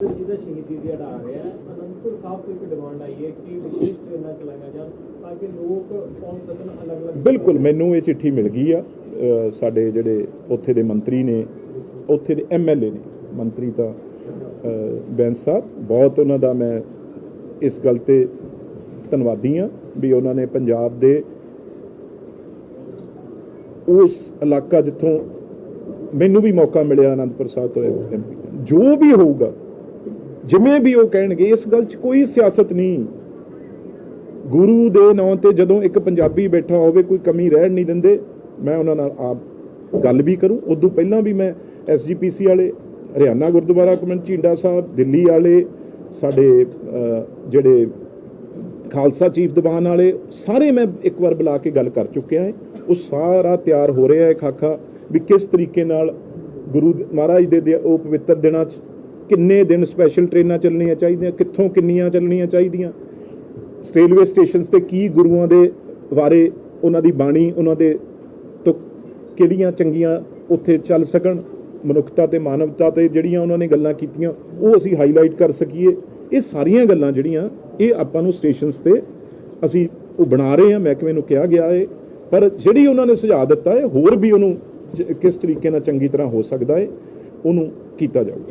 ਜਿਹਦਾ ਸ਼ਹੀਦੀ ਦਿਹਾੜਾ ਆ ਰਿਹਾ ਅਨੰਦਪੁਰ ਸਾਹਿਬ ਤੋਂ ਇੱਕ ਡਿਮਾਂਡ ਆਈ ਹੈ ਕਿ ਵਿਸ਼ੇਸ਼ ਟ੍ਰੇਨਾਂ ਚਲਾਈਆਂ ਜਾਣ ਤਾਂ ਕਿ ਲੋਕ ਪਹੁੰਚ ਸਕਣ ਅਲੱਗ-ਅਲੱਗ ਬਿਲਕੁਲ, ਮੈਨੂੰ ਇਹ ਚਿੱਠੀ ਮਿਲ ਗਈ ਆ ਸਾਡੇ ਜਿਹੜੇ ਉੱਥੇ ਦੇ ਮੰਤਰੀ ਨੇ, ਉੱਥੇ ਦੇ ਐਮਐਲਏ ਨੇ, ਮੰਤਰੀ ਤਾਂ ਬੈਂਸ ਸਾਹਿਬ, ਬਹੁਤ ਉਹਨਾਂ ਦਾ ਮੈਂ ਇਸ ਗੱਲ ਤੇ ਧੰਨਵਾਦੀ ਆ ਵੀ ਉਹਨਾਂ ਨੇ ਪੰਜਾਬ ਦੇ ਉਸ ਇਲਾਕਾ ਜਿੱਥੋਂ ਮੈਨੂੰ ਵੀ ਮੌਕਾ ਮਿਲਿਆ ਅਨੰਦਪੁਰ ਸਾਹਿਬ ਤੋਂ MP ਜੋ ਵੀ ਹੋਊਗਾ ਜਿਵੇਂ ਵੀ ਉਹ ਕਹਿਣਗੇ, ਇਸ ਗੱਲ 'ਚ ਕੋਈ ਸਿਆਸਤ ਨਹੀਂ। ਗੁਰੂ ਦੇ ਨਾਂ ਤੇ ਜਦੋਂ ਇੱਕ ਪੰਜਾਬੀ ਬੈਠਾ ਹੋਵੇ, ਕੋਈ ਕਮੀ ਰਹਿਣ ਨਹੀਂ ਦਿੰਦੇ, ਮੈਂ ਉਹਨਾਂ ਨਾਲ ਆਪ ਗੱਲ ਵੀ ਕਰੂੰ। ਉਦੋਂ ਪਹਿਲਾਂ ਵੀ ਮੈਂ ਐਸਜੀਪੀਸੀ ਵਾਲੇ, ਹਰਿਆਣਾ ਗੁਰਦੁਆਰਾ ਕਮੇਟੀ ਝੀਂਡਾ ਸਾਹਿਬ, ਦਿੱਲੀ ਵਾਲੇ, ਸਾਡੇ ਜਿਹੜੇ ਖਾਲਸਾ ਚੀਫ ਦੀਵਾਨ ਵਾਲੇ, ਸਾਰੇ ਮੈਂ ਇੱਕ ਵਾਰ ਬੁਲਾ ਕੇ ਗੱਲ ਕਰ ਚੁੱਕਿਆ ਹਾਂ। ਉਹ ਸਾਰਾ ਤਿਆਰ ਹੋ ਰਿਹਾ ਹੈ ਖਾਖਾ ਵੀ ਕਿਸ ਤਰੀਕੇ ਨਾਲ ਗੁਰੂ ਮਹਾਰਾਜ ਦੇ ਉਹ ਪਵਿੱਤਰ ਦਿਨਾਂ 'ਚ ਕਿੰਨੇ ਦਿਨ ਸਪੈਸ਼ਲ ਟ੍ਰੇਨਾਂ ਚੱਲਣੀਆਂ ਚਾਹੀਦੀਆਂ, ਕਿੱਥੋਂ ਕਿੰਨੀਆਂ ਚੱਲਣੀਆਂ ਚਾਹੀਦੀਆਂ? ਰੇਲਵੇ ਸਟੇਸ਼ਨਸ ਤੇ ਕੀ ਗੁਰੂਆਂ ਦੇ ਬਾਰੇ ਉਹਨਾਂ ਦੀ ਬਾਣੀ, ਉਹਨਾਂ ਦੇ ਤੋਂ ਕਿਹੜੀਆਂ ਚੰਗੀਆਂ ਉੱਥੇ ਚੱਲ ਸਕਣ? ਮਨੁੱਖਤਾ ਤੇ ਮਾਨਵਤਾ ਤੇ ਜਿਹੜੀਆਂ ਉਹਨਾਂ ਨੇ ਗੱਲਾਂ ਕੀਤੀਆਂ, ਉਹ ਅਸੀਂ ਹਾਈਲਾਈਟ ਕਰ ਸਕੀਏ। ਇਹ ਸਾਰੀਆਂ ਗੱਲਾਂ ਜਿਹੜੀਆਂ, ਇਹ ਆਪਾਂ ਨੂੰ ਸਟੇਸ਼ਨਸ ਤੇ ਅਸੀਂ ਉਹ ਬਣਾ ਰਹੇ ਹਾਂ, ਮਹਿਕਮੇ ਨੂੰ ਕਿਹਾ ਗਿਆ ਹੈ ਪਰ ਜਿਹੜੀ ਉਹਨਾਂ ਨੇ ਸੁਝਾਅ ਦਿੱਤਾ ਹੈ ਹੋਰ ਵੀ ਉਹਨੂੰ ਜ- ਕਿਸ ਤਰੀਕੇ ਨਾਲ ਚੰਗੀ ਤਰ੍ਹਾਂ ਹੋ ਸਕਦਾ ਹੈ ਉਹਨੂੰ ਕੀਤਾ ਜਾਊਗਾ।